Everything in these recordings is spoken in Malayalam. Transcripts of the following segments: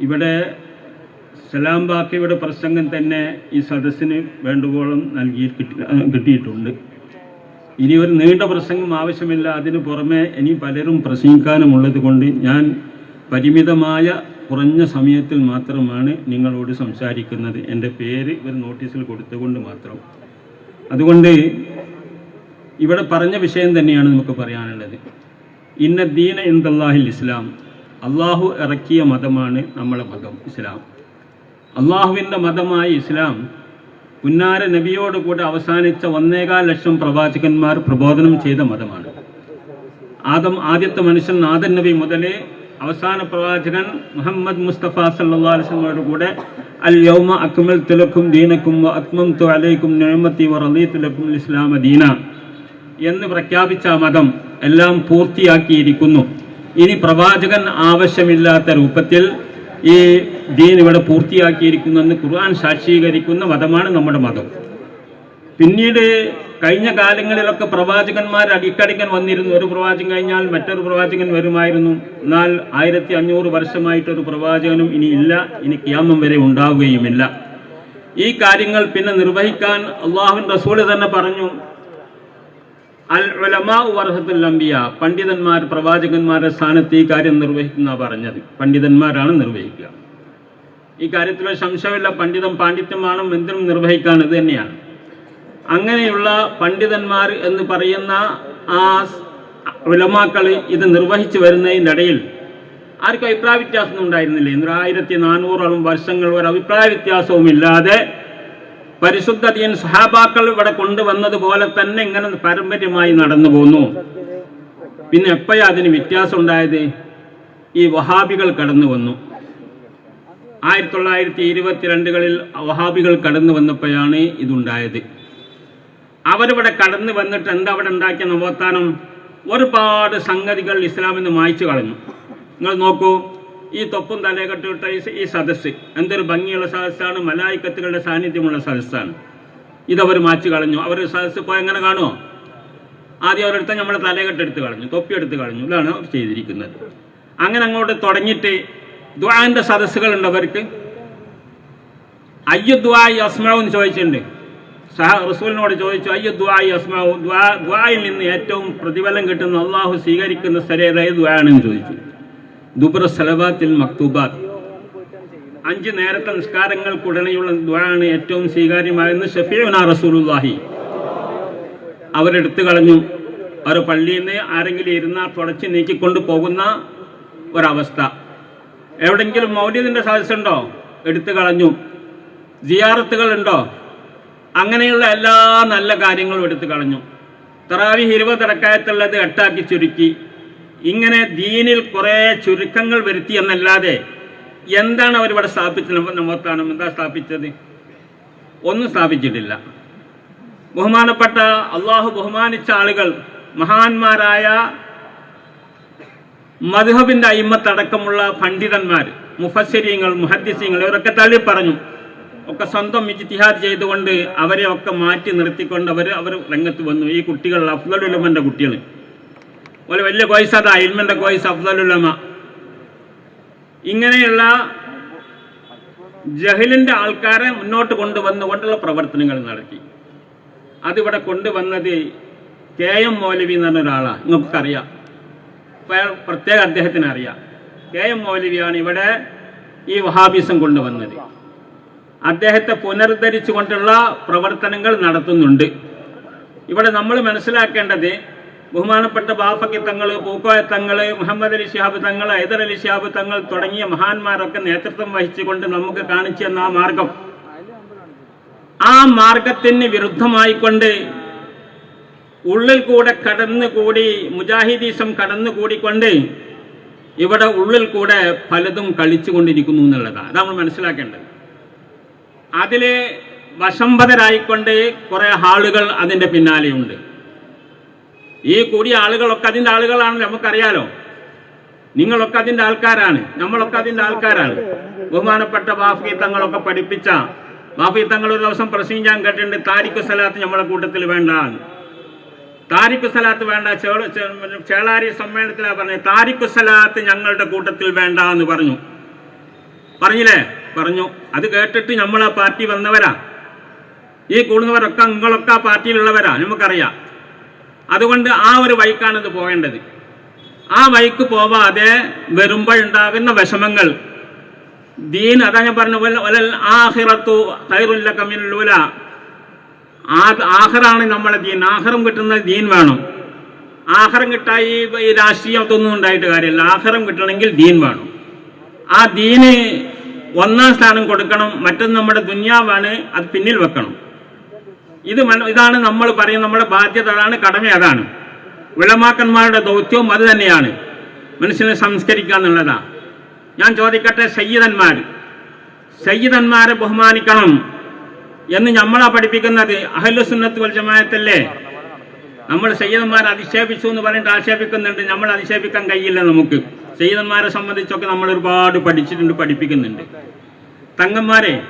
ഇവിടെ സലാം ബാക്കിയുടെ പ്രസംഗം തന്നെ ഈ സദസ്സിന് വേണ്ടുവോളം നൽകി കിട്ടിയിട്ടുണ്ട്. ഇനി ഒരു നീണ്ട പ്രസംഗം ആവശ്യമില്ല. അതിന് പുറമെ ഇനി പലരും പ്രസംഗിക്കാനുമുള്ളത് കൊണ്ട് ഞാൻ പരിമിതമായ കുറഞ്ഞ സമയത്തിൽ മാത്രമാണ് നിങ്ങളോട് സംസാരിക്കുന്നത്. എന്റെ പേര് ഒരു നോട്ടീസിൽ കൊടുത്തുകൊണ്ട് മാത്രം. അതുകൊണ്ട് ഇവിടെ പറഞ്ഞ വിഷയം തന്നെയാണ് നമുക്ക് പറയാനുള്ളത്. ഇന്ന ദീന ഇന്ദല്ലാഹിൽ ഇസ്ലാം. അള്ളാഹു ഇറക്കിയ മതമാണ് നമ്മളെ മതം ഇസ്ലാം. അള്ളാഹുവിന്റെ മതമായ ഇസ്ലാം പുന്നാര നബിയോട് കൂടെ അവസാനിച്ച ഒന്നേകാൽ ലക്ഷം പ്രവാചകന്മാർ പ്രബോധനം ചെയ്ത മതമാണ്. ആദം ആദ്യത്തെ മനുഷ്യൻ ആദൻ നബി മുതലേ അവസാന പ്രവാചകൻ മുഹമ്മദ് മുസ്തഫ വസല്ലമയോട് കൂടെ അൽ യൗമ അക്മൽ തുലക്കും ദീനക്കും അത്മം തു അലൈക്കും നിഅമതി വറലി തുലക്കും ലക്കും ഇസ്ലാമ ദീന എന്ന് പ്രഖ്യാപിച്ച മതം എല്ലാം പൂർത്തിയാക്കിയിരിക്കുന്നു. ഇനി പ്രവാചകൻ ആവശ്യമില്ലാത്ത രൂപത്തിൽ ഈ ദീൻ ഇവിടെ പൂർത്തിയാക്കിയിരിക്കുന്നു എന്ന് ഖുർആൻ സാക്ഷീകരിക്കുന്ന മതമാണ് നമ്മുടെ മതം. പിന്നീട് കഴിഞ്ഞ കാലങ്ങളിലൊക്കെ പ്രവാചകന്മാർ അടിക്കടിക്കൻ വന്നിരുന്നു. ഒരു പ്രവാചകൻ കഴിഞ്ഞാൽ മറ്റൊരു പ്രവാചകൻ വരുമായിരുന്നു. എന്നാൽ ആയിരത്തി അഞ്ഞൂറ് വർഷമായിട്ടൊരു പ്രവാചകനും ഇനി ഇല്ല. ഇനി ക്യാമം വരെ ഉണ്ടാവുകയുമില്ല. ഈ കാര്യങ്ങൾ പിന്നെ നിർവഹിക്കാൻ അള്ളാഹുൻ റസൂൽ തന്നെ പറഞ്ഞു. അൽ ഉലമാ വർഹത്തുൽ പണ്ഡിതന്മാർ പ്രവാചകന്മാരുടെ സ്ഥാനത്ത് ഈ കാര്യം നിർവഹിക്കുന്ന പറഞ്ഞത്. പണ്ഡിതന്മാരാണ് നിർവഹിക്കുക. ഈ കാര്യത്തിൽ സംശയമില്ല. പണ്ഡിതം പാണ്ഡിത്യമാണ് എന്തിനും നിർവഹിക്കാൻ ഇത് തന്നെയാണ്. അങ്ങനെയുള്ള പണ്ഡിതന്മാർ എന്ന് പറയുന്ന ആ ഉലമാക്കൾ ഇത് നിർവഹിച്ചു വരുന്നതിനിടയിൽ ആർക്കും അഭിപ്രായ വ്യത്യാസമൊന്നും ഉണ്ടായിരുന്നില്ല. ഇന്ന് ആയിരത്തി നാനൂറോളം വർഷങ്ങൾ ഒരു അഭിപ്രായ വ്യത്യാസവും ഇല്ലാതെ പരിശുദ്ധ ദീൻ സഹാബാക്കൾ ഇവിടെ കൊണ്ടുവന്നതുപോലെ തന്നെ ഇങ്ങനെ പാരമ്പര്യമായി നടന്നു പോന്നു. പിന്നെ എപ്പോഴാ അതിന് വ്യത്യാസം ഉണ്ടായത്? ഈ വഹാബികൾ കടന്നു വന്നു. ആയിരത്തി തൊള്ളായിരത്തി ഇരുപത്തിരണ്ടുകളിൽ വഹാബികൾ കടന്നു വന്നപ്പോഴാണ് ഇതുണ്ടായത്. അവരിവിടെ കടന്നു വന്നിട്ട് എന്താ അവിടെ ഉണ്ടാക്കിയ നവോത്ഥാനം? ഒരുപാട് സംഗതികൾ ഇസ്ലാമിൽ നിന്ന് മായ്ച്ചു കളഞ്ഞു. നിങ്ങൾ നോക്കൂ. ഈ തൊപ്പും തലകെട്ടിട്ട ഈ- സദസ്സ്. എന്തൊരു ഭംഗിയുള്ള സദസ്സാണ്. മലായിക്കത്തുകളുടെ സാന്നിധ്യമുള്ള സദസ്സാണ്. ഇതവർ മാച്ചു കളഞ്ഞു. അവർ സദസ്സ് പോയി എങ്ങനെ കാണുമോ ആദ്യം അവരെടുത്ത നമ്മൾ തലകെട്ടെടുത്ത് കളഞ്ഞു. തൊപ്പി എടുത്ത് കളഞ്ഞു. ഇതാണ് അവർ ചെയ്തിരിക്കുന്നത്. അങ്ങനെ അങ്ങോട്ട് തുടങ്ങിയിട്ട് ദ്വാന്റെ സദസ്സുകളുണ്ട് അവർക്ക്. അയ്യുദ്വായി അസ്മാവ് എന്ന് ചോദിച്ചിട്ടുണ്ട്. സഹ റസൂലിനോട് ചോദിച്ചു അയ്യുദ്വായി അസ്മാവ് ദ്വാ ദ്വായിൽ നിന്ന് ഏറ്റവും പ്രതിഫലം കിട്ടുന്ന അള്ളാഹു സ്വീകരിക്കുന്ന സ്ഥലം ഏത് ദ്വായാണെന്ന് ചോദിച്ചു. ദുബ്ര സലവാത്തിൽ മക്തൂബാത്ത്. അഞ്ച് നേരത്തെ നിസ്കാരങ്ങൾക്കുടനെയുള്ള ദുരാണ് ഏറ്റവും സ്വീകാര്യമായെന്ന് ഷഫീഉന റസൂലുല്ലാഹി അവരെടുത്തു കളഞ്ഞു. അവർ പള്ളിയിൽ നിന്ന് ആരെങ്കിലും ഇരുന്നാൽ തുടച്ച് നീക്കിക്കൊണ്ട് പോകുന്ന ഒരവസ്ഥ. എവിടെങ്കിലും മൗര്യതിന്റെ സദസ്സുണ്ടോ എടുത്തു കളഞ്ഞു. ഉണ്ടോ അങ്ങനെയുള്ള എല്ലാ നല്ല കാര്യങ്ങളും എടുത്തു കളഞ്ഞു. തറാവി ഇരുപതിറക്കായത്തുള്ളത് എട്ടാക്കി ചുരുക്കി. ഇങ്ങനെ ദീനിൽ കുറേ ചുരുക്കങ്ങൾ വരുത്തി എന്നല്ലാതെ എന്താണ് അവരിവിടെ സ്ഥാപിച്ചത്? നവോത്ഥാനം എന്താ സ്ഥാപിച്ചത്? ഒന്നും സ്ഥാപിച്ചിട്ടില്ല. ബഹുമാനപ്പെട്ട അള്ളാഹു ബഹുമാനിച്ച ആളുകൾ മഹാന്മാരായ മധുഹബിന്റെ അയിമത്തടക്കമുള്ള പണ്ഡിതന്മാർ മുഫസരിങ്ങൾ മുഹദ്സിങ്ങൾ ഇവരൊക്കെ തള്ളി പറഞ്ഞു. ഒക്കെ സ്വന്തം ഇജ്തിഹാദ് ചെയ്തുകൊണ്ട് അവരെ ഒക്കെ മാറ്റി നിർത്തിക്കൊണ്ട് അവർ അവർ രംഗത്ത് വന്നു. ഈ കുട്ടികൾ അഫ്ദലുലമന്റെ കുട്ടികൾ പോലെ വലിയ കോയ്സ് അതാ ഇൽമന്റെ കോയ്സ് അഫ്ദലുലമ ഇങ്ങനെയുള്ള ജഹലിന്റെ ആൾക്കാരെ മുന്നോട്ട് കൊണ്ടുവന്നുകൊണ്ടുള്ള പ്രവർത്തനങ്ങൾ നടത്തി. അതിവിടെ കൊണ്ടുവന്നത് കെ എം മൗലവി എന്ന് പറഞ്ഞ ഒരാളാണ് നിങ്ങൾക്കറിയാം. പ്രത്യേക അദ്ദേഹത്തിന് അറിയാം. കെ എം മൗലവിയാണ് ഇവിടെ ഈ വഹാബിസം കൊണ്ടുവന്നത്. അദ്ദേഹത്തെ പുനരുദ്ധരിച്ചുകൊണ്ടുള്ള പ്രവർത്തനങ്ങൾ നടത്തുന്നുണ്ട്. ഇവിടെ നമ്മൾ മനസ്സിലാക്കേണ്ടത് ബഹുമാനപ്പെട്ട ബാഫക്കി തങ്ങൾ പൂക്കോയ തങ്ങൾ മുഹമ്മദ് അലി ഷിഹാബ് തങ്ങൾ ഹൈദർ അലി ഷിഹാബ് തങ്ങൾ തുടങ്ങിയ മഹാന്മാരൊക്കെ നേതൃത്വം വഹിച്ചുകൊണ്ട് നമുക്ക് കാണിച്ചു തന്ന ആ മാർഗം. ആ മാർഗത്തിന് വിരുദ്ധമായിക്കൊണ്ട് ഉള്ളിൽ കൂടെ കടന്നുകൂടി മുജാഹിദീസം കടന്നുകൂടിക്കൊണ്ട് ഇവിടെ ഉള്ളിൽ കൂടെ പലതും കളിച്ചുകൊണ്ടിരിക്കുന്നു എന്നുള്ളതാണ് അത് നമ്മൾ മനസ്സിലാക്കേണ്ടത്. അതിലെ വശംബതരായിക്കൊണ്ട് കുറെ ആളുകൾ അതിന്റെ പിന്നാലെയുണ്ട്. ഈ കൂടിയ ആളുകളൊക്കെ അതിന്റെ ആളുകളാണ് നമുക്കറിയാലോ. നിങ്ങളൊക്കെ അതിന്റെ ആൾക്കാരാണ്. നമ്മളൊക്കെ അതിന്റെ ആൾക്കാരാണ്. ബഹുമാനപ്പെട്ട ബാഫി തങ്ങളൊക്കെ പഠിപ്പിച്ച ബാഫി തങ്ങൾ ഒരു ദിവസം പ്രസംഗിക്കാൻ കേട്ടിട്ടുണ്ട് താരിഖ് സലാത്ത് നമ്മളെ കൂട്ടത്തിൽ വേണ്ട താരിഖ് സലാത്ത് വേണ്ട ചേളാരി സമ്മേളനത്തിലാ പറഞ്ഞത്. താരിഖ് സലാത്ത് ഞങ്ങളുടെ കൂട്ടത്തിൽ വേണ്ട എന്ന് പറഞ്ഞു. പറഞ്ഞില്ലേ? പറഞ്ഞു. അത് കേട്ടിട്ട് നമ്മൾ ആ പാർട്ടി വന്നവരാ. ഈ കൂടുന്നവരൊക്കെ നിങ്ങളൊക്കെ ആ പാർട്ടിയിലുള്ളവരാ നമുക്കറിയാം. അതുകൊണ്ട് ആ ഒരു വഴിക്കാണ് ഇത് പോകേണ്ടത്. ആ വഴിക്ക് പോവാതെ വരുമ്പോൾ ഉണ്ടാകുന്ന വിഷമങ്ങൾ. ദീൻ അതാ ഞാൻ പറഞ്ഞു ആഹിറത്തു തൈറുല്ല ആഖിറത്തു ആഹറാണ് നമ്മളെ ദീൻ. ആഹറം കിട്ടുന്ന ദീൻ വേണം. ആഹാരം കിട്ടായി ഈ രാഷ്ട്രീയത്തൊന്നും ഉണ്ടായിട്ട് കാര്യമില്ല. ആഹാരം കിട്ടണമെങ്കിൽ ദീൻ വേണം. ആ ദീന് ഒന്നാം സ്ഥാനം കൊടുക്കണം. മറ്റൊന്ന് നമ്മുടെ ദുന്യാവാണ് അത് പിന്നിൽ വെക്കണം. ഇത് ഇതാണ് നമ്മൾ പറയുന്ന നമ്മുടെ ബാധ്യത അതാണ് കടമ അതാണ്. വിളമാക്കന്മാരുടെ ദൗത്യവും അത് തന്നെയാണ്. മനുഷ്യനെ സംസ്കരിക്കുക എന്നുള്ളതാണ് ഞാൻ ചോദിക്കട്ടെ സയ്യിദന്മാർ. സയ്യിദന്മാരെ ബഹുമാനിക്കണം എന്ന് നമ്മളാ പഠിപ്പിക്കുന്നത് അഹലുസുന്നത്ത് വൽ ജമാഅത്തല്ലേ? നമ്മൾ സയ്യിദന്മാരെ അധിക്ഷേപിച്ചു എന്ന് പറഞ്ഞിട്ട് ആക്ഷേപിക്കുന്നുണ്ട്. നമ്മൾ അധിക്ഷേപിക്കാൻ കഴിയില്ല നമുക്ക്. സയ്യിദന്മാരെ സംബന്ധിച്ചൊക്കെ നമ്മൾ ഒരുപാട് പഠിച്ചിട്ടുണ്ട് പഠിപ്പിക്കുന്നുണ്ട്. തങ്ങന്മാരെ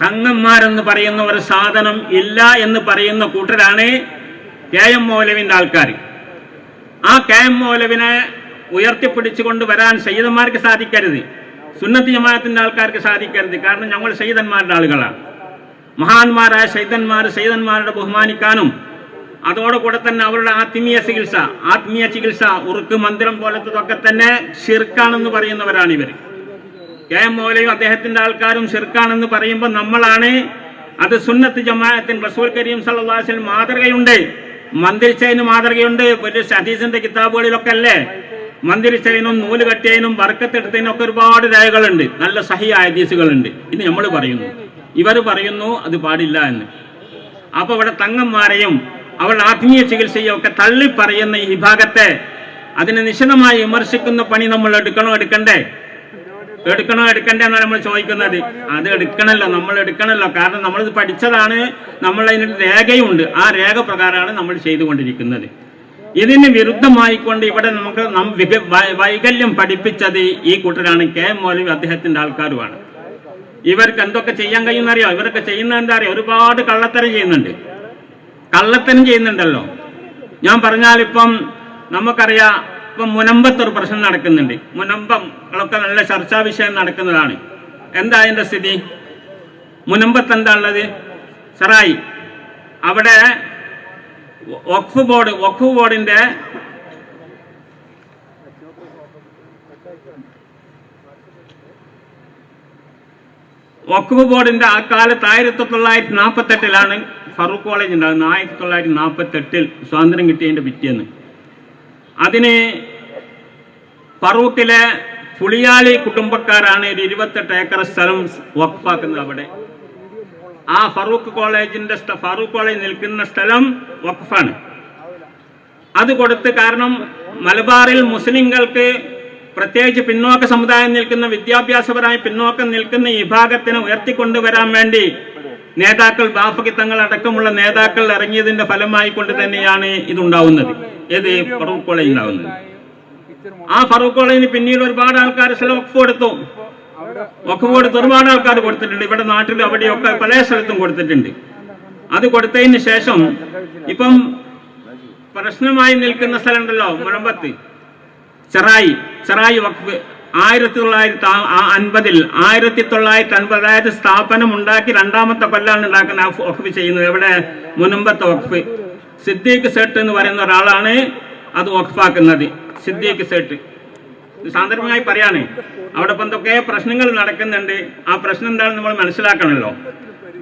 തങ്ങന്മാരെന്ന് പറയുന്ന ഒരു സാധനം ഇല്ല എന്ന് പറയുന്ന കൂട്ടരാണ് കെ എം മൗലവിന്റെ ആൾക്കാർ ആ കെ എം മൗലവിനെ ഉയർത്തിപ്പിടിച്ചുകൊണ്ട് വരാൻ സയ്യിദന്മാർക്ക് സാധിക്കരുത്. സുന്നത്ത് ജമാഅത്തിന്റെ ആൾക്കാർക്ക് സാധിക്കരുത്. കാരണം ഞങ്ങൾ സയ്യിദന്മാരുടെ ആളുകളാണ്. മഹാന്മാരായ സൈതന്മാർ സൈതന്മാരുടെ ബഹുമാനിക്കാനും അതോടുകൂടെ തന്നെ അവരുടെ ആത്മീയ ചികിത്സ ആത്മീയ ചികിത്സ ഉറുക്ക് മന്ദിരം പോലത്തതൊക്കെ തന്നെ ഷിർക്കാണെന്ന് പറയുന്നവരാണ് ഇവർ കെ എം മൗലയും അദ്ദേഹത്തിന്റെ ആൾക്കാരും ഷിർക്കാണെന്ന് പറയുമ്പോൾ നമ്മളാണ് അത് സുന്നത്ത് ജമാഅത്തിൻ റസൂൽ കരീം സല്ലാസിൽ മാതൃകയുണ്ട്. മന്ദിരിച്ചതിന് മാതൃകയുണ്ട്. ഒരു ഹദീസിന്റെ കിതാബുകളിലൊക്കെ അല്ലേ? മന്ദിരിച്ചതിനും നൂൽ കെട്ടിയതിനും വർക്കത്തെടുത്തതിനും ഒക്കെ ഒരുപാട് രേഖകളുണ്ട്. നല്ല സഹി ഹദീസുകളുണ്ട്. ഇത് നമ്മൾ പറയുന്നു. ഇവർ പറയുന്നു അത് പാടില്ല എന്ന്. അപ്പൊ ഇവിടെ തങ്ങന്മാരെയും അവരുടെ ആത്മീയ ചികിത്സയും ഒക്കെ തള്ളി പറയുന്ന ഈ വിഭാഗത്തെ അതിനെ നിശിതമായി വിമർശിക്കുന്ന പണി നമ്മൾ എടുക്കണോ എടുക്കണ്ടേ? എടുക്കണോ എടുക്കണ്ടേ എന്നാണ് നമ്മൾ ചോദിക്കുന്നത്. അത് എടുക്കണല്ലോ നമ്മൾ എടുക്കണല്ലോ. കാരണം നമ്മളിത് പഠിച്ചതാണ് നമ്മൾ അതിന് രേഖയുണ്ട്. ആ രേഖ പ്രകാരമാണ് നമ്മൾ ചെയ്തുകൊണ്ടിരിക്കുന്നത്. ഇതിന് വിരുദ്ധമായിക്കൊണ്ട് ഇവിടെ നമുക്ക് വൈകല്യം പഠിപ്പിച്ചത് ഈ കൂട്ടരാണ് കെ എം അദ്ദേഹത്തിന്റെ ആൾക്കാരുമാണ്. ഇവർക്ക് എന്തൊക്കെ ചെയ്യാൻ കഴിയുന്നറിയോ? ഇവരൊക്കെ ചെയ്യുന്ന എന്താ അറിയോ? ഒരുപാട് കള്ളത്തരം ചെയ്യുന്നുണ്ട്. കള്ളത്തരം ചെയ്യുന്നുണ്ടല്ലോ. ഞാൻ പറഞ്ഞാൽ ഇപ്പം നമുക്കറിയാം ഇപ്പം മുനമ്പത്ത് ഒരു പ്രശ്നം നടക്കുന്നുണ്ട്. മുനമ്പം ഒക്കെ നല്ല ചർച്ചാ വിഷയം നടക്കുന്നതാണ്. എന്താ അതിന്റെ സ്ഥിതി? മുനമ്പത്ത് എന്താ ഉള്ളത്? സറായി അവിടെ വഖഫ് ബോർഡ് വഖഫ് ബോർഡിന്റെ വഖഫ് ബോർഡിന്റെ ആ കാലത്ത് ആയിരത്തി തൊള്ളായിരത്തി നാൽപ്പത്തെട്ടിലാണ് ഫറൂഖ് കോളേജ് ഉണ്ടാകുന്നത് ആയിരത്തി തൊള്ളായിരത്തി നാൽപ്പത്തെട്ടിൽ സ്വാതന്ത്ര്യം കിട്ടിയതിന്റെ പിറ്റേന്ന്. അതിന് ഫറൂഖിലെ പുളിയാളി കുടുംബക്കാരാണ് ഒരു ഇരുപത്തെട്ട് ഏക്കർ സ്ഥലം വഖഫാക്കുന്നത് അവിടെ. ആ ഫറൂഖ് കോളേജിന്റെ ഫറൂഖ് കോളേജ് നിൽക്കുന്ന സ്ഥലം വഖഫാണ്. അത് കൊടുത്ത് കാരണം മലബാറിൽ മുസ്ലിങ്ങൾക്ക് പ്രത്യേകിച്ച് പിന്നോക്ക സമുദായം നിൽക്കുന്ന വിദ്യാഭ്യാസപരമായി പിന്നോക്കം നിൽക്കുന്ന ഈ വിഭാഗത്തിനെ ഉയർത്തിക്കൊണ്ടുവരാൻ വേണ്ടി നേതാക്കൾ ബാഫക്കി തങ്ങൾ അടക്കമുള്ള നേതാക്കൾ ഇറങ്ങിയതിന്റെ ഫലമായി കൊണ്ട് തന്നെയാണ് ഇതുണ്ടാവുന്നത്. ഏത് ഫറൂഖ് കോളേജ് ഉണ്ടാവുന്നത് ആ ഫറൂഖ് കോളേജിന് പിന്നീട് ഒരുപാട് ആൾക്കാർ ചില വഖഫ് കൊടുത്തു. വഖഫ് കൊടുത്ത് ഒരുപാട് ആൾക്കാർ കൊടുത്തിട്ടുണ്ട്. ഇവിടെ നാട്ടിലും അവിടെയൊക്കെ പല സ്ഥലത്തും കൊടുത്തിട്ടുണ്ട്. അത് കൊടുത്തതിന് ശേഷം ഇപ്പം പ്രശ്നമായി നിൽക്കുന്ന സ്ഥലമുണ്ടല്ലോ മുഴമ്പത്ത്. ചെറായി ചെറായി വഖഫ് ആയിരത്തി തൊള്ളായിരത്തി അൻപതിൽ ആയിരത്തി തൊള്ളായിരത്തി അൻപത് അതായത് സ്ഥാപനം ഉണ്ടാക്കി രണ്ടാമത്തെ കൊല്ലാണ് ഉണ്ടാക്കുന്ന വഖഫ് ചെയ്യുന്നത്. എവിടെ? മുനമ്പത്തെ വഖഫ് സിദ്ദീഖ് സെട്ട് എന്ന് പറയുന്ന ഒരാളാണ് അത് വഖഫാക്കുന്നത്. സിദ്ദീഖ് സെട്ട്. സാന്ദർഭികമായി പറയാണ്. അവിടെ ഇപ്പം എന്തൊക്കെ പ്രശ്നങ്ങൾ നടക്കുന്നുണ്ട്? ആ പ്രശ്നം എന്താണെന്ന് നമ്മൾ മനസ്സിലാക്കണമല്ലോ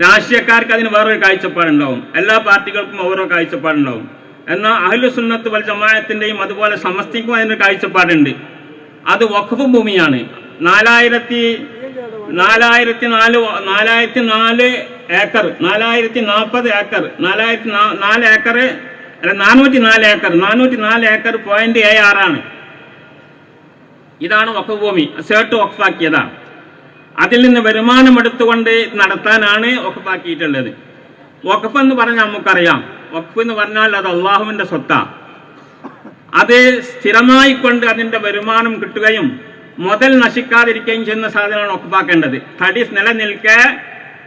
രാഷ്ട്രീയക്കാർക്ക് അതിന് വേറൊരു കാഴ്ചപ്പാടുണ്ടാവും. എല്ലാ പാർട്ടികൾക്കും ഓരോ കാഴ്ചപ്പാടുണ്ടാവും. എന്നാൽ അഹ്ലു സുന്നത്ത് വൽ ജമാഅത്തിന്റെയും അതുപോലെ സമസ്തിക്കും അതിനൊരു കാഴ്ചപ്പാടുണ്ട്. അത് വഖഫ് ഭൂമിയാണ്. നാലായിരത്തി നാലായിരത്തി നാല് നാലായിരത്തി നാല് ഏക്കർ നാലായിരത്തി നാൽപ്പത് ഏക്കർ നാലായിരത്തി നാല് ഏക്കർ അല്ല നാനൂറ്റി നാല് ഏക്കർ നാനൂറ്റി നാല് ഏക്കർ പോയിന്റ് ഏഴ് ആറാണ് ഇതാണ് വഖഫ് ഭൂമി സേട്ട് വഖഫാക്കിയതാണ് അതിൽ നിന്ന് വരുമാനം എടുത്തുകൊണ്ട് നടത്താനാണ് വഖഫാക്കിയിട്ടുള്ളത് വഖഫ് എന്ന് പറഞ്ഞാൽ നമുക്കറിയാം. വഖഫ് എന്ന് പറഞ്ഞാൽ അത് അള്ളാഹുവിന്റെ സ്വത്താ അത് സ്ഥിരമായി കൊണ്ട് അതിന്റെ വരുമാനം കിട്ടുകയും മുതൽ നശിക്കാതിരിക്കുകയും ചെയ്യുന്ന സാധനമാണ് ഒക്കപ്പാക്കേണ്ടത് തടി നിലനിൽക്കെ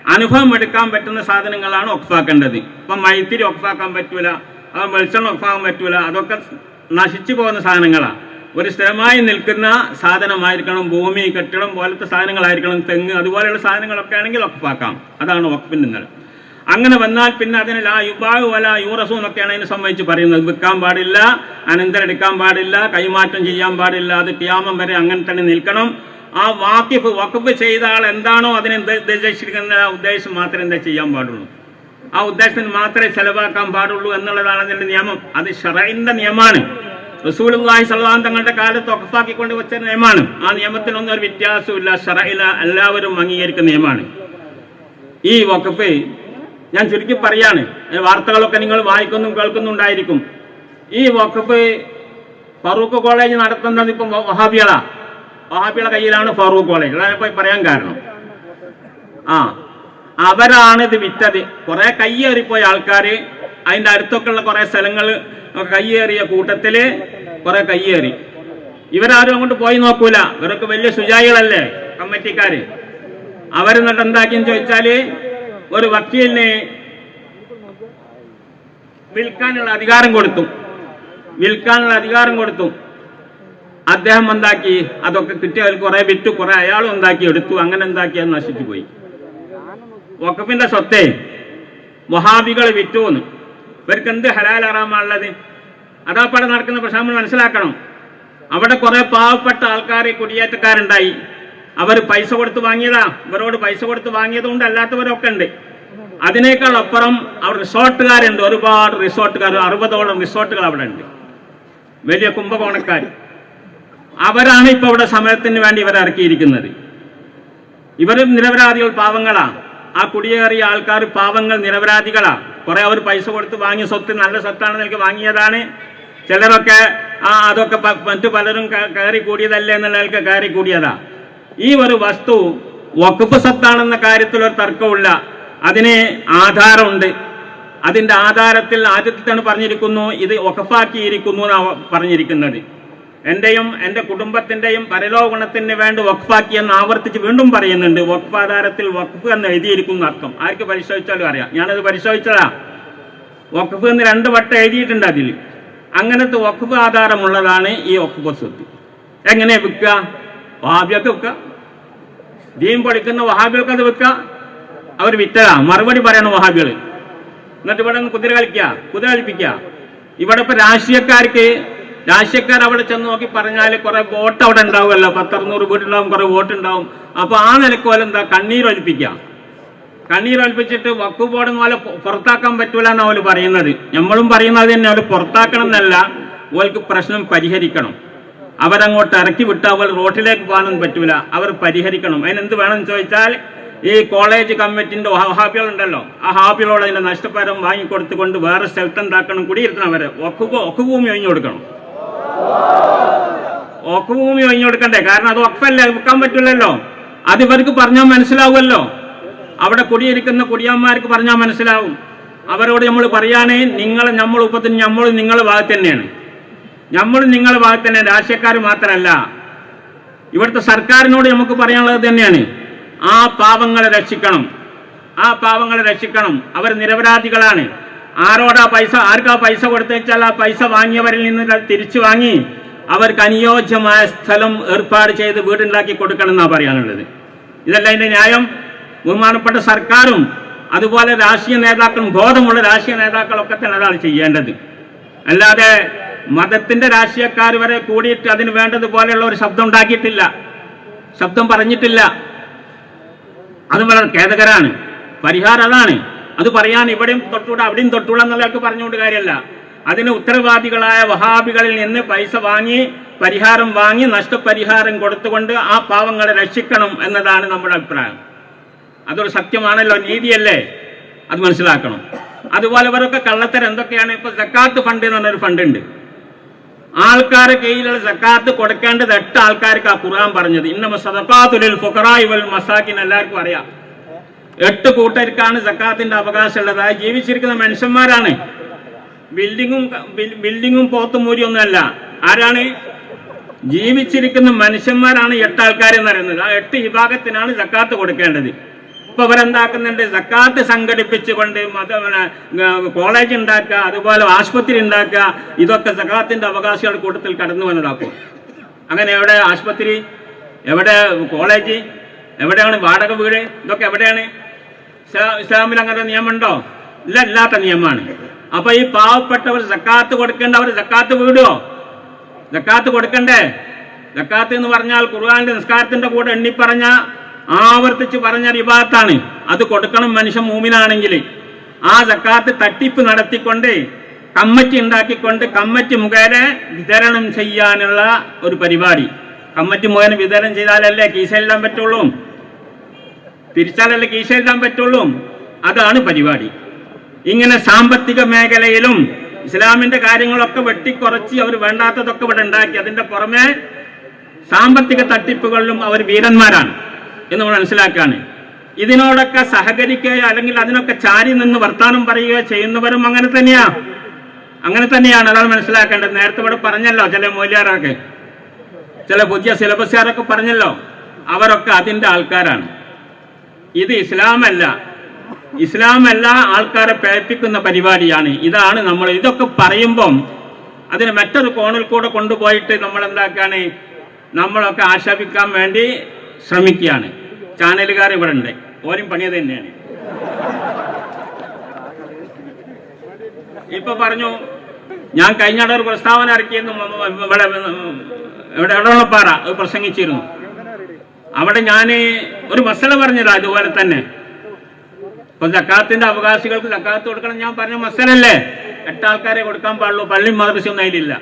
അനുഭവം എടുക്കാൻ പറ്റുന്ന സാധനങ്ങളാണ് ഒക്കപ്പാക്കേണ്ടത് ഇപ്പം മൈത്തിരി ഒക്കപ്പാക്കാൻ പറ്റൂല അത് വെളിച്ചെണ്ണ ഒക്കപ്പാക്കാൻ പറ്റൂല അതൊക്കെ നശിച്ചു പോകുന്ന സാധനങ്ങളാണ്. ഒരു സ്ഥിരമായി നിൽക്കുന്ന സാധനമായിരിക്കണം ഭൂമി കെട്ടിടം പോലത്തെ സാധനങ്ങളായിരിക്കണം തെങ്ങ് അതുപോലെയുള്ള സാധനങ്ങളൊക്കെ ആണെങ്കിൽ വഖഫാക്കാം അതാണ് വഖഫിന്റെ നില അങ്ങനെ വന്നാൽ പിന്നെ അതിന് ലാ യുബാഹു വല യൂറസു എന്നൊക്കെയാണ് അതിനെ സംബന്ധിച്ച് പറയുന്നത്. വിൽക്കാൻ പാടില്ല അനന്തരം എടുക്കാൻ പാടില്ല കൈമാറ്റം ചെയ്യാൻ പാടില്ല അത് ക്യാമം വരെ അങ്ങനെ തന്നെ നിൽക്കണം. ആ വാക്കിഫ് വഖഫ് ചെയ്ത ആൾ എന്താണോ അതിനെ ഉദ്ദേശിച്ചിരിക്കുന്ന ആ ഉദ്ദേശം മാത്രമേ എന്താ ചെയ്യാൻ പാടുള്ളൂ. ആ ഉദ്ദേശത്തിന് മാത്രമേ ചെലവാക്കാൻ പാടുള്ളൂ എന്നുള്ളതാണ് അതിന്റെ നിയമം. അത് ഷറൈന്റെ നിയമമാണ്. റസൂലുള്ളാഹി സ്വല്ലല്ലാഹു തങ്ങളുടെ കാലത്ത് ഒക്കഫാക്കിക്കൊണ്ട് വെച്ച നിയമമാണ്. ആ നിയമത്തിനൊന്നും ഒരു വ്യത്യാസമില്ല ഷറയില എല്ലാവരും അംഗീകരിക്കുന്ന നിയമമാണ്. ഈ വഖഫ് ഞാൻ ചുരുക്കി പറയാണ്. വാർത്തകളൊക്കെ നിങ്ങൾ വായിക്കുന്നും കേൾക്കുന്നുണ്ടായിരിക്കും ഈ വഖഫ് ഫറൂഖ് കോളേജ് നടത്തുന്നത് ഇപ്പം വഹാബികളാ. വഹാബികളുടെ കയ്യിലാണ് ഫറൂഖ് കോളേജ്. അതാണ് ഇപ്പൊ പറയാൻ കാരണം. ആ അവരാണ് ഇത് വിറ്റത്. കുറെ കയ്യേറിപ്പോയ ആൾക്കാര് അതിന്റെ അടുത്തൊക്കെ ഉള്ള കുറെ സ്ഥലങ്ങൾ കയ്യേറിയ കൂട്ടത്തിൽ കുറെ കയ്യേറി. ഇവരാരും അങ്ങോട്ട് പോയി നോക്കൂല. ഇവരൊക്കെ വലിയ സുജായികളല്ലേ കമ്മിറ്റിക്കാര്. അവരെന്നിട്ട് എന്താക്കിയെന്ന് ചോദിച്ചാൽ ഒരു വക്കീലിന് വിൽക്കാനുള്ള അധികാരം കൊടുത്തു. വിൽക്കാനുള്ള അധികാരം കൊടുത്തു. അദ്ദേഹം എന്താക്കി? അതൊക്കെ കിട്ടിയവർ കുറെ വിറ്റു കുറെ അയാളും എന്താക്കി? എടുത്തു. അങ്ങനെ എന്താക്കി? അത് നശിച്ചു പോയി. വഖഫിന്റെ സ്വത്തെ. വിറ്റു വിറ്റുവെന്ന് ഇവർക്ക് എന്ത് ഹലാൽ അറാമാണുള്ളത് അതാപ്പാടെ നടക്കുന്ന പ്രശ്നം നമ്മൾ മനസ്സിലാക്കണം. അവിടെ കുറെ പാവപ്പെട്ട ആൾക്കാർ കുടിയേറ്റക്കാരുണ്ടായി. അവർ പൈസ കൊടുത്ത് വാങ്ങിയതാ. ഇവരോട് പൈസ കൊടുത്ത് വാങ്ങിയതുകൊണ്ട് അല്ലാത്തവരൊക്കെ ഉണ്ട്. അതിനേക്കാൾ അപ്പുറം അവർ റിസോർട്ടുകാരുണ്ട്. ഒരുപാട് റിസോർട്ടുകാർ അറുപതോളം റിസോർട്ടുകൾ അവിടെ ഉണ്ട്. വലിയ കുംഭകോണക്കാർ അവരാണ് ഇപ്പൊ ഇവിടെ സമയത്തിന് വേണ്ടി ഇവരെ ഇറക്കിയിരിക്കുന്നത്. ഇവരും നിരപരാധികൾ പാവങ്ങളാ. ആ കുടിയേറിയ ആൾക്കാർ പാവങ്ങൾ നിരപരാധികളാ. കുറെ അവർ പൈസ കൊടുത്ത് വാങ്ങിയ സ്വത്ത് നല്ല സ്വത്താണ് നിനക്ക് വാങ്ങിയതാണ്. ചിലരൊക്കെ ആ അതൊക്കെ മറ്റു പലരും കയറി കൂടിയതല്ലേ എന്നുള്ളവർക്ക് കയറി കൂടിയതാ. ഈ ഒരു വസ്തു വക്കുപ്പ് സ്വത്താണെന്ന കാര്യത്തിൽ ഒരു തർക്കമില്ല അതിന് ആധാരമുണ്ട്. അതിന്റെ ആധാരത്തിൽ ആദ്യത്തിൽ തന്നെ പറഞ്ഞിരിക്കുന്നു ഇത് ഒക്കഫാക്കിയിരിക്കുന്നു എന്നാണ് പറഞ്ഞിരിക്കുന്നത്. എന്റെയും എന്റെ കുടുംബത്തിന്റെയും പരലോകണത്തിന് വേണ്ടി വഖഫാക്കി എന്ന് ആവർത്തിച്ച് വീണ്ടും പറയുന്നുണ്ട്. വഖഫ് ആധാരത്തിൽ എന്ന് എഴുതിയിരിക്കുന്ന അർത്ഥം. ആർക്ക് പരിശോധിച്ചാലും അറിയാം. ഞാനത് പരിശോധിച്ചതാ. വഖഫ് എന്ന് രണ്ട് വട്ടം എഴുതിയിട്ടുണ്ട് അതിൽ. അങ്ങനത്തെ വഖഫ് ആധാരമുള്ളതാണ് ഈ വഖഫ് സ്വത്ത്. എങ്ങനെ വിൽക്കുക? ഭാവിയൊക്കെ വിൽക്കുക. ദീൻ പഠിക്കുന്ന വഹാബികൾക്ക് അത് വെക്കുക അവർ വിറ്റതാ. മറുപടി പറയണം വഹാബികൾ എന്നിട്ട് ഇവിടെ നിന്ന് കുതിര കളിക്കുക കുതിര കളിപ്പിക്കുക ഇവിടെ ഇപ്പൊ രാഷ്ട്രീയക്കാർക്ക് രാഷ്ട്രീയക്കാർ അവിടെ ചെന്ന് നോക്കി പറഞ്ഞാൽ കുറെ വോട്ട് അവിടെ ഉണ്ടാവുമല്ലോ. പത്തറുന്നൂറ് വീട്ടുണ്ടാവും കുറെ വോട്ട് ഉണ്ടാവും. അപ്പൊ ആ നിലയ്ക്ക് പോലെ എന്താ? കണ്ണീരൊലിപ്പിക്കുക കണ്ണീരൊലിപ്പിച്ചിട്ട് വക്കു ബോർഡ് പോലെ പുറത്താക്കാൻ പറ്റൂല എന്നാണ് അവർ പറയുന്നത്. നമ്മളും പറയുന്നത് തന്നെ. അവർ പുറത്താക്കണം എന്നല്ല ഓൾക്ക് പ്രശ്നം പരിഹരിക്കണം. അവരങ്ങോട്ട് ഇറക്കി വിട്ട് അവർ റോട്ടിലേക്ക് പോകാനൊന്നും പറ്റൂല. അവർ പരിഹരിക്കണം. അതിനെന്ത് വേണമെന്ന് ചോദിച്ചാൽ ഈ കോളേജ് കമ്മിറ്റിന്റെ ഹാപ്പികളുണ്ടല്ലോ ആ ഹാപ്പികളോട് അതിന്റെ നഷ്ടപരം വാങ്ങിക്കൊടുത്തുകൊണ്ട് വേറെ സ്ഥലത്ത് കൂടി കുടിയിരുത്തണം അവരെ. ഒക്കു ഒക്കുഭൂമി ഒഴിഞ്ഞു കൊടുക്കണം. ഒക്കുഭൂമി ഒഴിഞ്ഞു കൊടുക്കണ്ടേ? കാരണം അത് ഒക്കല്ലേ വിൽക്കാൻ പറ്റില്ലല്ലോ അത് ഇവർക്ക് പറഞ്ഞാൽ മനസ്സിലാവുമല്ലോ. അവിടെ കുടിയിരിക്കുന്ന കുടിയന്മാർക്ക് പറഞ്ഞാൽ മനസ്സിലാവും. അവരോട് നമ്മൾ പറയാനേ നിങ്ങൾ നമ്മൾ ഉപത്തിന് നമ്മൾ നിങ്ങളെ ഭാഗത്ത് തന്നെയാണ്. നമ്മൾ നിങ്ങളുടെ ഭാഗത്ത് തന്നെ രാഷ്ട്രീയക്കാർ മാത്രമല്ല. ഇവിടുത്തെ സർക്കാരിനോട് നമുക്ക് പറയാനുള്ളത് തന്നെയാണ്. ആ പാവങ്ങളെ രക്ഷിക്കണം. ആ പാവങ്ങളെ രക്ഷിക്കണം. അവർ നിരപരാധികളാണ്. ആരോടാ പൈസ ആർക്കാ പൈസ കൊടുത്തുവെച്ചാൽ ആ പൈസ വാങ്ങിയവരിൽ നിന്ന് തിരിച്ചു വാങ്ങി അവർക്ക് അനുയോജ്യമായ സ്ഥലം ഏർപ്പാട് ചെയ്ത് വീടുണ്ടാക്കി കൊടുക്കണം എന്നാണ് പറയാനുള്ളത്. ഇതല്ല അതിന്റെ ന്യായം. ബഹുമാനപ്പെട്ട സർക്കാരും അതുപോലെ രാഷ്ട്രീയ നേതാക്കളും ബോധമുള്ള രാഷ്ട്രീയ നേതാക്കളൊക്കെ തന്നെ അതാണ് ചെയ്യേണ്ടത്. അല്ലാതെ മതത്തിന്റെ രാഷ്ട്രീയക്കാർ വരെ കൂടിയിട്ട് അതിന് വേണ്ടതുപോലെയുള്ള ഒരു ശബ്ദം ഉണ്ടാക്കിയിട്ടില്ല. ശബ്ദം പറഞ്ഞിട്ടില്ല. അത് വളരെ ഖേദകരാണ്. പരിഹാരം അതാണ്. അത് പറയാൻ ഇവിടെയും തൊട്ടൂടെ അവിടെയും തൊട്ടൂടെ എന്നുള്ളവർക്ക് പറഞ്ഞുകൊണ്ട് കാര്യമല്ല. അതിന് ഉത്തരവാദികളായ വഹാബികളിൽ നിന്ന് പൈസ വാങ്ങി പരിഹാരം വാങ്ങി നഷ്ടപരിഹാരം കൊടുത്തുകൊണ്ട് ആ പാവങ്ങളെ രക്ഷിക്കണം എന്നതാണ് നമ്മുടെ അഭിപ്രായം. അതൊരു സത്യമാണല്ലോ നീതിയല്ലേ? അത് മനസ്സിലാക്കണം. അതുപോലെ ഇവരൊക്കെ കള്ളത്തരം എന്തൊക്കെയാണ്? ഇപ്പൊ സക്കാത്ത് ഫണ്ട് എന്ന് പറഞ്ഞൊരു ഫണ്ട് ഉണ്ട് ആൾക്കാരെ കയ്യിലുള്ള സക്കാത്ത് കൊടുക്കേണ്ടത് എട്ട് ആൾക്കാർക്ക് ആ ഖുർആൻ പറഞ്ഞത്. ഇന്ന സദക്കാത്തുലിൽ ഫുഖറായി വൽ മസാക്കിൻ എല്ലാവർക്കും അറിയാം. എട്ട് കൂട്ടർക്കാണ് സക്കാത്തിന്റെ അവകാശമുള്ളത്. ആ ജീവിച്ചിരിക്കുന്ന മനുഷ്യന്മാരാണ്. ബിൽഡിങ്ങും ബിൽ- ബിൽഡിങ്ങും പോത്തും മൂരിയൊന്നുമല്ല ആരാണ്? ജീവിച്ചിരിക്കുന്ന മനുഷ്യന്മാരാണ് എട്ട് ആൾക്കാരെന്ന് പറയുന്നത്. ആ എട്ട് വിഭാഗത്തിനാണ് സക്കാത്ത് കൊടുക്കേണ്ടത്. ഇപ്പൊ ഇവരെന്താക്കുന്നുണ്ട് സക്കാത്ത് സംഘടിപ്പിച്ചുകൊണ്ട് മത കോളേജ് ഉണ്ടാക്കുക അതുപോലെ ആശുപത്രി ഉണ്ടാക്കുക ഇതൊക്കെ സക്കാത്തിന്റെ അവകാശികളുടെ കൂട്ടത്തിൽ കടന്നു വന്നതാക്കും അങ്ങനെ എവിടെ ആശുപത്രി? എവിടെ കോളേജ്? എവിടെയാണ് വാടക വീട്? ഇതൊക്കെ എവിടെയാണ്? ഇസ്ലാ- ഇസ്ലാമിൽ അങ്ങനെ നിയമമുണ്ടോ? ഇല്ല ഇല്ലാത്ത നിയമമാണ്. അപ്പൊ ഈ പാവപ്പെട്ടവർ സക്കാത്ത് കൊടുക്കേണ്ട അവർ സക്കാത്ത് വീടോ സക്കാത്ത് കൊടുക്കണ്ടേ? സക്കാത്ത് എന്ന് പറഞ്ഞാൽ ഖുർആാന്റെ നിസ്കാരത്തിന്റെ കൂടെ എണ്ണിപ്പറഞ്ഞ ആവർത്തിച്ച് പറഞ്ഞ റിബാത്താണ്. അത് കൊടുക്കണം മനുഷ്യൻ മൂമിനാണെങ്കിൽ. ആ സക്കാത്ത് തട്ടിപ്പ് നടത്തിക്കൊണ്ട് കമ്മറ്റി ഉണ്ടാക്കിക്കൊണ്ട് കമ്മറ്റി മുഖേന വിതരണം ചെയ്യാനുള്ള ഒരു പരിപാടി. കമ്മറ്റി മുഖേന വിതരണം ചെയ്താലല്ലേ കീശയിലിടാൻ പറ്റുള്ളൂ? തിരിച്ചാലല്ലേ കീശയിലിടാൻ പറ്റുള്ളൂ? അതാണ് പരിപാടി. ഇങ്ങനെ സാമ്പത്തിക മേഖലയിലും ഇസ്ലാമിന്റെ കാര്യങ്ങളൊക്കെ വെട്ടിക്കുറച്ച് അവർ വേണ്ടാത്തതൊക്കെ ഇവിടെ ഉണ്ടാക്കി. അതിന്റെ പുറമെ സാമ്പത്തിക തട്ടിപ്പുകളിലും അവർ വീരന്മാരാണ്. എന്ന് നമ്മൾ മനസ്സിലാക്കുകയാണ്. ഇതിനോടൊക്കെ സഹകരിക്കുകയോ അല്ലെങ്കിൽ അതിനൊക്കെ ചാരി നിന്ന് വർത്താനം പറയുകയോ ചെയ്യുന്നവരും അങ്ങനെ തന്നെയാ. അങ്ങനെ തന്നെയാണ് അതാണ് മനസ്സിലാക്കേണ്ടത്. നേരത്തെ ഇവിടെ പറഞ്ഞല്ലോ ചില മൂല്യാരൊക്കെ. ചില പുതിയ സിലബസുകാരൊക്കെ പറഞ്ഞല്ലോ. അവരൊക്കെ അതിന്റെ ആൾക്കാരാണ്. ഇത് ഇസ്ലാമല്ല. ഇസ്ലാമല്ല ആൾക്കാരെ പേപ്പിക്കുന്ന പരിപാടിയാണ്. ഇതാണ് നമ്മൾ ഇതൊക്കെ പറയുമ്പം അതിന് മറ്റൊരു കോണിൽ കൂടെ കൊണ്ടുപോയിട്ട് നമ്മൾ എന്താക്കാണ് നമ്മളൊക്കെ ആക്ഷേപിക്കാൻ വേണ്ടി ശ്രമിക്കുകയാണ്. ചാനലുകാർ ഇവിടെ ഉണ്ട്. ഓരും പണിയത് തന്നെയാണ്. ഇപ്പൊ പറഞ്ഞു ഞാൻ കഴിഞ്ഞ ഒരു പ്രസ്താവന ഇറക്കിയെന്ന് ഇവിടെ ഇവിടെ അത് പ്രസംഗിച്ചിരുന്നു. അവിടെ ഞാൻ ഒരു മസല പറഞ്ഞതാ അതുപോലെ തന്നെ. ഇപ്പൊ സക്കാത്തിന്റെ അവകാശികൾക്ക് സക്കാത്ത് കൊടുക്കണം. ഞാൻ പറഞ്ഞ മസലല്ലേ എട്ട് ആൾക്കാരെ കൊടുക്കാൻ പാടുള്ളൂ. പള്ളി മദ്രസ ഒന്നും അതിലില്ല.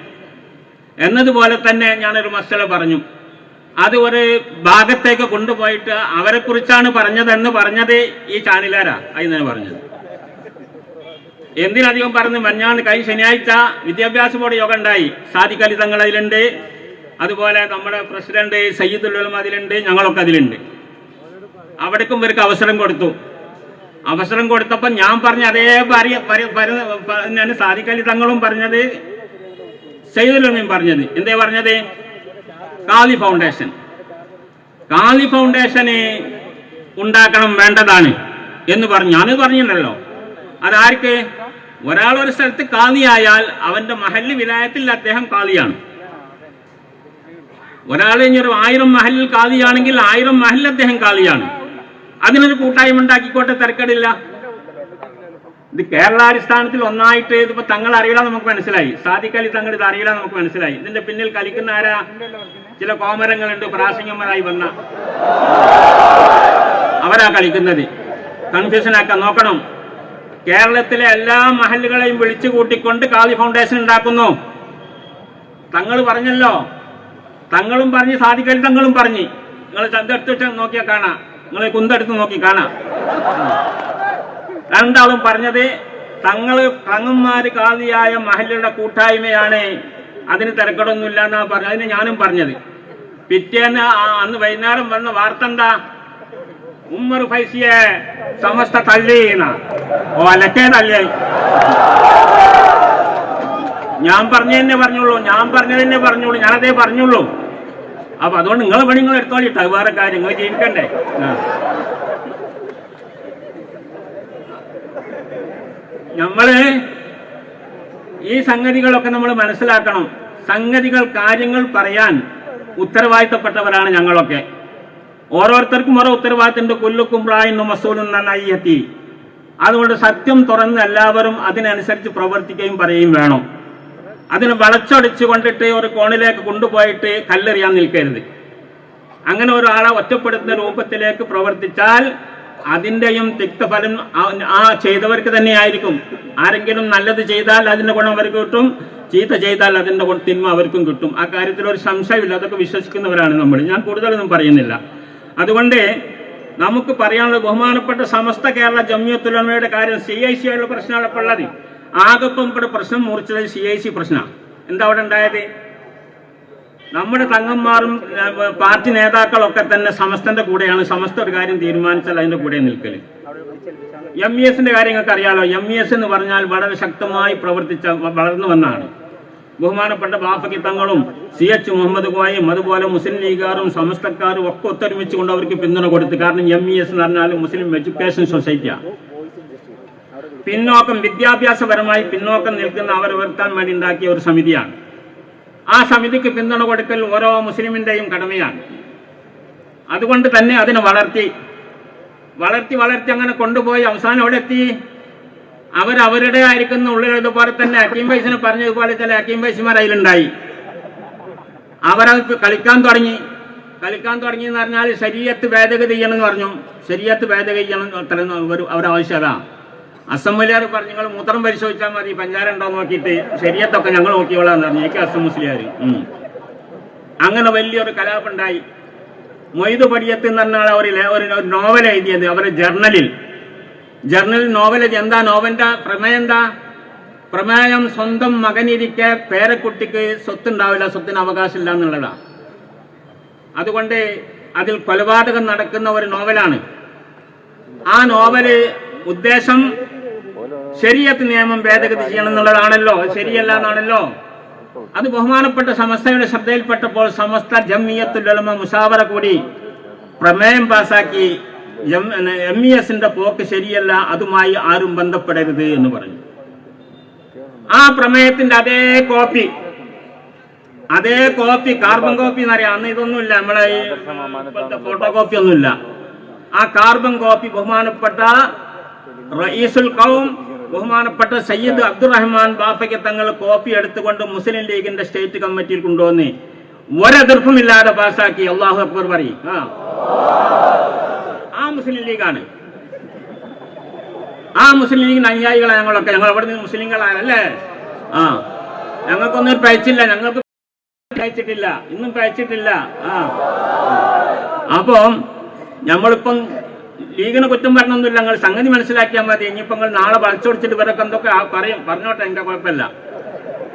എന്നതുപോലെ തന്നെ ഞാനൊരു മസല പറഞ്ഞു. അത് ഒരു ഭാഗത്തേക്ക് കൊണ്ടുപോയിട്ട് അവരെ കുറിച്ചാണ് പറഞ്ഞതെന്ന് പറഞ്ഞത് ഈ ചാനലുകാരാ. അതിന് പറഞ്ഞത്. എന്തിനധികം പറഞ്ഞ് മഞ്ഞാണ് കഴിഞ്ഞ ശനിയാഴ്ച വിദ്യാഭ്യാസ ബോർഡ് യോഗം ഉണ്ടായി. സാദിഖലി തങ്ങൾ അതിലുണ്ട്. അതുപോലെ നമ്മുടെ പ്രസിഡന്റ് സയ്യിദുൽ ഉലമ അതിലുണ്ട്. ഞങ്ങളൊക്കെ അതിലുണ്ട്. അവിടേക്കും ഇവർക്ക് അവസരം കൊടുത്തു. അവസരം കൊടുത്തപ്പോൾ ഞാൻ പറഞ്ഞ അതേ പരി പരി- പരി- പ- തന്നെയാണ് സാദിഖ് തങ്ങളും പറഞ്ഞത് ഉലമയും പറഞ്ഞത്. എന്തേ പറഞ്ഞത്? കാലി ഫൗണ്ടേഷൻ കാളി ഫൗണ്ടേഷന് ഉണ്ടാക്കണം വേണ്ടതാണ് എന്ന് പറഞ്ഞു. ഞാനത് പറഞ്ഞിട്ടുണ്ടല്ലോ. അതാർക്ക്? ഒരാൾ ഒരു സ്ഥലത്ത് കാളിയായാൽ അവന്റെ മഹല്ല് വിലായത്തിൽ അദ്ദേഹം കാളിയാണ്. ഒരാൾ ഇനി ഒരു ആയിരം മഹലിൽ കാളിയാണെങ്കിൽ ആയിരം മഹലിൽ അദ്ദേഹം കാളിയാണ്. അതിനൊരു കൂട്ടായ്മ ഉണ്ടാക്കിക്കോട്ടെ തിരക്കടില്ല. ഇത് കേരളാടിസ്ഥാനത്തിൽ ഒന്നായിട്ട് ഇതിപ്പോ തങ്ങൾ അറിയില്ല നമുക്ക് മനസ്സിലായി. സാദിഖലി തങ്ങൾ ഇത് അറിയില്ല നമുക്ക് മനസ്സിലായി. ഇതിന്റെ പിന്നിൽ കളിക്കുന്ന ആരാ? ചില കോമരങ്ങളുണ്ട് പ്രാസംഗന്മാരായി വന്ന. അവരാ കളിക്കുന്നത്. കൺഫ്യൂഷൻ ആക്കാൻ നോക്കണം. കേരളത്തിലെ എല്ലാ മഹലുകളെയും വിളിച്ചു കൂട്ടിക്കൊണ്ട് കാളി ഫൗണ്ടേഷൻ ഉണ്ടാക്കുന്നു. തങ്ങൾ പറഞ്ഞല്ലോ. തങ്ങളും പറഞ്ഞ് സാധിക്കൽ തങ്ങളും പറഞ്ഞ്. നിങ്ങൾ ചന്തെടുത്ത് വെച്ച് നോക്കിയാൽ കാണാം. നിങ്ങൾ കുന്തെടുത്ത് നോക്കി കാണാം. രണ്ടാളും പറഞ്ഞത് തങ്ങൾ തങ്ങന്മാര് കാതിയായ മഹല്ലുടെ കൂട്ടായ്മയാണ് അതിന് തിരക്കടൊന്നുമില്ല എന്നാ പറഞ്ഞത്. അതിന് ഞാനും പറഞ്ഞത്. പിറ്റേന്ന് അന്ന് വൈകുന്നേരം വന്ന വാർത്ത എന്താ? ഉമ്മർ ഫൈസിയെ സമസ്ത തള്ളിയെന്ന ഓ അലക്കേ തള്ളിയായി ഞാൻ പറഞ്ഞു തന്നെ പറഞ്ഞുള്ളൂ ഞാൻ പറഞ്ഞത് തന്നെ പറഞ്ഞുള്ളൂ ഞാനതേ പറഞ്ഞുള്ളൂ. അപ്പൊ അതുകൊണ്ട് നിങ്ങൾ പണി നിങ്ങൾ എടുത്തോളിട്ടോ വേറെ കാര്യം നിങ്ങൾ ജീവിക്കണ്ടേ? നമ്മൾ ഈ സംഗതികളൊക്കെ നമ്മൾ മനസ്സിലാക്കണം. സംഗതികൾ കാര്യങ്ങൾ പറയാൻ ഉത്തരവാദിത്തപ്പെട്ടവരാണ് ഞങ്ങളൊക്കെ. ഓരോരുത്തർക്കും ഓരോ ഉത്തരവാദിത്തമുണ്ട്. കൊല്ലുക്കും പ്രായം മസൂലും നന്നായി അതുകൊണ്ട് സത്യം തുറന്ന് എല്ലാവരും അതിനനുസരിച്ച് പ്രവർത്തിക്കുകയും പറയുകയും വേണം. അതിനെ വളച്ചൊടിച്ചു കൊണ്ടിട്ട് ഒരു കോണിലേക്ക് കൊണ്ടുപോയിട്ട് കല്ലെറിയാൻ നിൽക്കരുത്. അങ്ങനെ ഒരാളെ ഒറ്റപ്പെടുത്തുന്ന രൂപത്തിലേക്ക് പ്രവർത്തിച്ചാൽ അതിന്റെയും തിക്തഫലം ആ- ചെയ്തവർക്ക് തന്നെയായിരിക്കും ആരെങ്കിലും നല്ലത് ചെയ്താൽ അതിന്റെ ഗുണം അവർക്ക് കിട്ടും. ചീത്ത ചെയ്താൽ അതിന്റെ തിന്മ അവർക്കും കിട്ടും. ആ കാര്യത്തിൽ ഒരു സംശയമില്ല. അതൊക്കെ വിശ്വസിക്കുന്നവരാണ് നമ്മൾ ഞാൻ കൂടുതലൊന്നും പറയുന്നില്ല. അതുകൊണ്ട് നമുക്ക് പറയാനുള്ള ബഹുമാനപ്പെട്ട സമസ്ത കേരള ജമ്യത്തുലമയുടെ കാര്യം സി ഐ സിയുള്ള പ്രശ്നമാണ് ഇപ്പോൾ ഉള്ളത്. ആകെപ്പം ഇവിടെ പ്രശ്നം മുറിച്ചത് സി ഐ സി പ്രശ്നമാണ്. എന്താ അവിടെ ഉണ്ടായത്? നമ്മുടെ തങ്ങന്മാരും പാർട്ടി നേതാക്കളൊക്കെ തന്നെ സമസ്തന്റെ കൂടെയാണ്. സമസ്ത ഒരു കാര്യം തീരുമാനിച്ചാൽ അതിന്റെ കൂടെ നിൽക്കൽ. എം ഇ എസിന്റെ കാര്യങ്ങൾക്ക് അറിയാലോ. എം ഇ എസ് എന്ന് പറഞ്ഞാൽ വളരെ ശക്തമായി പ്രവർത്തിച്ച വളർന്നു വന്നാണ്. ബഹുമാനപ്പെട്ട ബാഫക്കി തങ്ങളും സി എച്ച് മുഹമ്മദ് കോയും അതുപോലെ മുസ്ലിം ലീഗുകാരും സമസ്തക്കാരും ഒക്കെ ഒത്തൊരുമിച്ച് കൊണ്ട് അവർക്ക് പിന്തുണ കൊടുത്തു കാരണം എം ഇ എസ് എന്ന് പറഞ്ഞാൽ മുസ്ലിം എഡ്യൂക്കേഷൻ സൊസൈറ്റിയാണ് പിന്നോക്കം വിദ്യാഭ്യാസപരമായി പിന്നോക്കം നിൽക്കുന്ന അവരെ ഉയർത്താൻ വേണ്ടി ഉണ്ടാക്കിയ ഒരു സമിതിയാണ്. ആ സമിതിക്ക് പിന്തുണ കൊടുക്കൽ ഓരോ മുസ്ലിമിന്റെയും കടമയാണ്. അതുകൊണ്ട് തന്നെ അതിനെ വളർത്തി വളർത്തി വളർത്തി അങ്ങനെ കൊണ്ടുപോയി അവസാനം അവിടെ എത്തി. അവരവരുടെ ആയിരിക്കുന്ന ഉള്ളിലുള്ളതുപോലെ തന്നെ അക്കീം വൈസിനെ പറഞ്ഞതുപോലെ ചില അക്കീം വൈസിമാർ അതിലുണ്ടായി. അവരത് കളിക്കാൻ തുടങ്ങി. കളിക്കാൻ തുടങ്ങി എന്ന് പറഞ്ഞാൽ ശരീരത്ത് ഭേദഗതി ചെയ്യണമെന്ന് പറഞ്ഞു. ശരീരത്ത് ഭേദഗതി ചെയ്യണം അവർ ഒരു അസംബലിയാർ പറഞ്ഞു നിങ്ങൾ മൂത്രം പരിശോധിച്ചാൽ മതി പഞ്ചാര ഉണ്ടോ നോക്കിയിട്ട് ശരിയത്തൊക്കെ ഞങ്ങൾ നോക്കിയോളാന്ന് പറഞ്ഞു. എനിക്ക് അസം മുസ്ലിയാർ അങ്ങനെ വലിയൊരു കലാപുണ്ടായി. മൊയ്ത് പടിയത്ത് പറഞ്ഞാൽ ഒരു ഒരു നോവൽ എഴുതിയത് അവരുടെ ജർണലിൽ. ജർണലിൽ നോവൽ എന്താ നോവലിന്റെ പ്രമേയം എന്താ? പ്രമേയം സ്വന്തം മകനിരിക്കെ പേരക്കുട്ടിക്ക് സ്വത്തുണ്ടാവില്ല സ്വത്തിന് അവകാശമില്ല എന്നുള്ളതാ. അതുകൊണ്ട് അതിൽ കൊലപാതകം നടക്കുന്ന ഒരു നോവലാണ്. ആ നോവൽ ഉദ്ദേശം ശരീരത്ത് നിയമം ഭേദഗതി ചെയ്യണം എന്നുള്ളതാണല്ലോ ശരിയല്ല എന്നാണല്ലോ. അത് ബഹുമാനപ്പെട്ട സമസ്തയുടെ ശ്രദ്ധയിൽപ്പെട്ടപ്പോൾ സമസ്ത ജമ്മിയത്തുലമ മുഷാവറ കൂടി പ്രമേയം പാസാക്കി എം ഇ എസിന്റെ പോക്ക് ശരിയല്ല അതുമായി ആരും ബന്ധപ്പെടരുത് എന്ന് പറഞ്ഞു. ആ പ്രമേയത്തിന്റെ അതേ കോപ്പി അതേ കോപ്പി കാർബൺ കോപ്പി എന്നറിയാം. അന്ന് ഇതൊന്നുമില്ല നമ്മളെ ഫോട്ടോ കോപ്പി ഒന്നുമില്ല. ആ കാർബൺ കോപ്പി ബഹുമാനപ്പെട്ട റയീസുൽ കൗം ബഹുമാനപ്പെട്ട സയ്യിദ് അബ്ദുറഹ്മാൻ ബാഫയ്ക്ക് തങ്ങൾ കോപ്പി എടുത്തുകൊണ്ട് മുസ്ലിം ലീഗിന്റെ സ്റ്റേറ്റ് കമ്മിറ്റിയിൽ കൊണ്ടുവന്ന് ഒരെതിർപ്പുമില്ലാതെ പാസാക്കി അള്ളാഹു അക്ബർ പറയും. ആ. ആ മുസ്ലിം ലീഗാണ്. ആ മുസ്ലിം ലീഗിന്റെ അനുയായികളാണ് ഞങ്ങളൊക്കെ. ഞങ്ങൾ അവിടെ നിന്ന് മുസ്ലിങ്ങളാണല്ലേ? ആ. ഞങ്ങൾക്കൊന്നും ഒരു പയച്ചില്ല. ഞങ്ങൾക്ക് പയച്ചിട്ടില്ല. ഇന്നും പയച്ചിട്ടില്ല. ആ. അപ്പം നമ്മളിപ്പം ലീഗിന് കുറ്റം പറഞ്ഞൊന്നുമില്ല ഞങ്ങൾ സംഗതി മനസ്സിലാക്കിയാൽ മതി. ഇനിയിപ്പോൾ നിങ്ങൾ നാളെ വളച്ചൊടിച്ചിട്ട് ഇവരൊക്കെ എന്തൊക്കെ പറയും. പറഞ്ഞോട്ടെ എന്റെ കുഴപ്പമില്ല.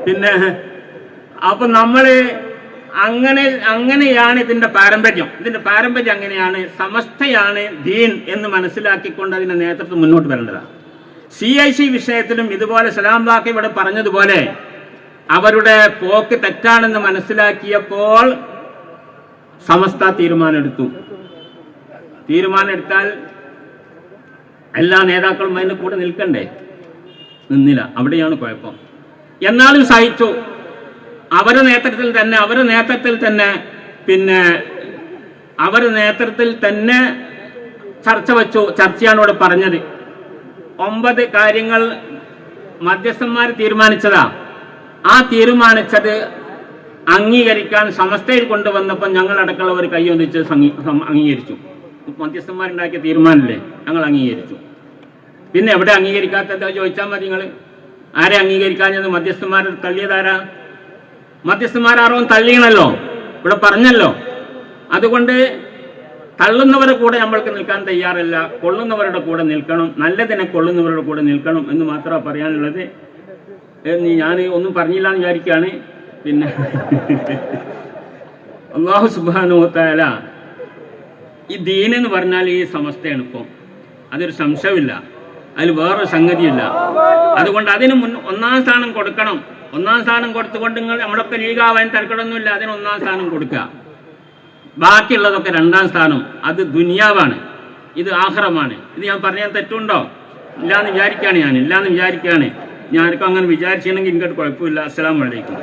പിന്നെ അപ്പൊ നമ്മൾ അങ്ങനെ അങ്ങനെയാണ് ഇതിന്റെ പാരമ്പര്യം. ഇതിന്റെ പാരമ്പര്യം അങ്ങനെയാണ്. സമസ്തയാണ് ദീൻ എന്ന് മനസ്സിലാക്കിക്കൊണ്ട് അതിന്റെ നേതൃത്വം മുന്നോട്ട് വരേണ്ടതാണ് സി ഐ സി വിഷയത്തിലും ഇതുപോലെ സലാം ബാക്കി ഇവിടെ പറഞ്ഞതുപോലെ അവരുടെ പോക്ക് തെറ്റാണെന്ന് മനസ്സിലാക്കിയപ്പോൾ സമസ്ത തീരുമാനമെടുത്തു. തീരുമാനമെടുത്താൽ എല്ലാ നേതാക്കളും അതിന്റെ കൂടെ നിൽക്കണ്ടേ? നിന്നില്ല. അവിടെയാണ് കുഴപ്പം. എന്നാലും സഹിച്ചു. അവരുടെ നേതൃത്വത്തിൽ തന്നെ അവരുടെ നേതൃത്വത്തിൽ തന്നെ പിന്നെ അവരുടെ നേതൃത്വത്തിൽ തന്നെ ചർച്ച വെച്ചു. ചർച്ചയാണ് ഇവിടെ പറഞ്ഞത്. ഒമ്പത് കാര്യങ്ങൾ മധ്യസ്ഥന്മാർ തീരുമാനിച്ചതാ. ആ തീരുമാനിച്ചത് അംഗീകരിക്കാൻ സമസ്തയിൽ കൊണ്ടുവന്നപ്പോൾ ഞങ്ങളടക്കമുള്ളവർ കൈയൊന്നിച്ച് അംഗീകരിച്ചു. മധ്യസ്ഥന്മാരുണ്ടാക്കിയ തീരുമാനമല്ലേ? ഞങ്ങൾ അംഗീകരിച്ചു. പിന്നെ എവിടെ അംഗീകരിക്കാത്തത് ചോദിച്ചാൽ മതി നിങ്ങൾ ആരെ അംഗീകരിക്കാഞ്ഞത്? മധ്യസ്ഥന്മാർ തള്ളിയതാരാ? മധ്യസ്ഥന്മാരാറും തള്ളിയണല്ലോ. ഇവിടെ പറഞ്ഞല്ലോ. അതുകൊണ്ട് തള്ളുന്നവരുടെ കൂടെ നമ്മൾക്ക് നിൽക്കാൻ തയ്യാറല്ല. കൊള്ളുന്നവരുടെ കൂടെ നിൽക്കണം. നല്ലതിനെ കൊള്ളുന്നവരുടെ കൂടെ നിൽക്കണം എന്ന് മാത്രമാണ് പറയാനുള്ളത്. ഞാൻ ഒന്നും പറഞ്ഞില്ല എന്ന് വിചാരിക്കുകയാണ്. പിന്നെ അള്ളാഹു സുബാനുത്താല ഈ ദീൻ എന്ന് പറഞ്ഞാൽ ഈ സമസ്തയാണ് ഇപ്പം. അതൊരു സംശയമില്ല അതിൽ വേറൊരു സംഗതിയില്ല അതുകൊണ്ട് അതിന് മുൻ ഒന്നാം സ്ഥാനം കൊടുക്കണം. ഒന്നാം സ്ഥാനം കൊടുത്തുകൊണ്ട് നിങ്ങൾ നമ്മളൊക്കെ ലീഗാവാൻ തിരക്കടൊന്നുമില്ല അതിന് ഒന്നാം സ്ഥാനം കൊടുക്കുക. ബാക്കിയുള്ളതൊക്കെ രണ്ടാം സ്ഥാനം. അത് ദുനിയാവാണ്. ഇത് ആഹ്റമാണ്. ഇത് ഞാൻ പറഞ്ഞാൽ തെറ്റുണ്ടോ? ഇല്ലാന്ന് വിചാരിക്കുകയാണ് ഞാൻ. ഇല്ലാന്ന് വിചാരിക്കുകയാണ്. ഞാനൊക്കെ അങ്ങനെ വിചാരിച്ചിട്ടുണ്ടെങ്കിൽ ഇങ്ങോട്ട് കുഴപ്പമില്ല. അസ്സലാമു അലൈക്കും.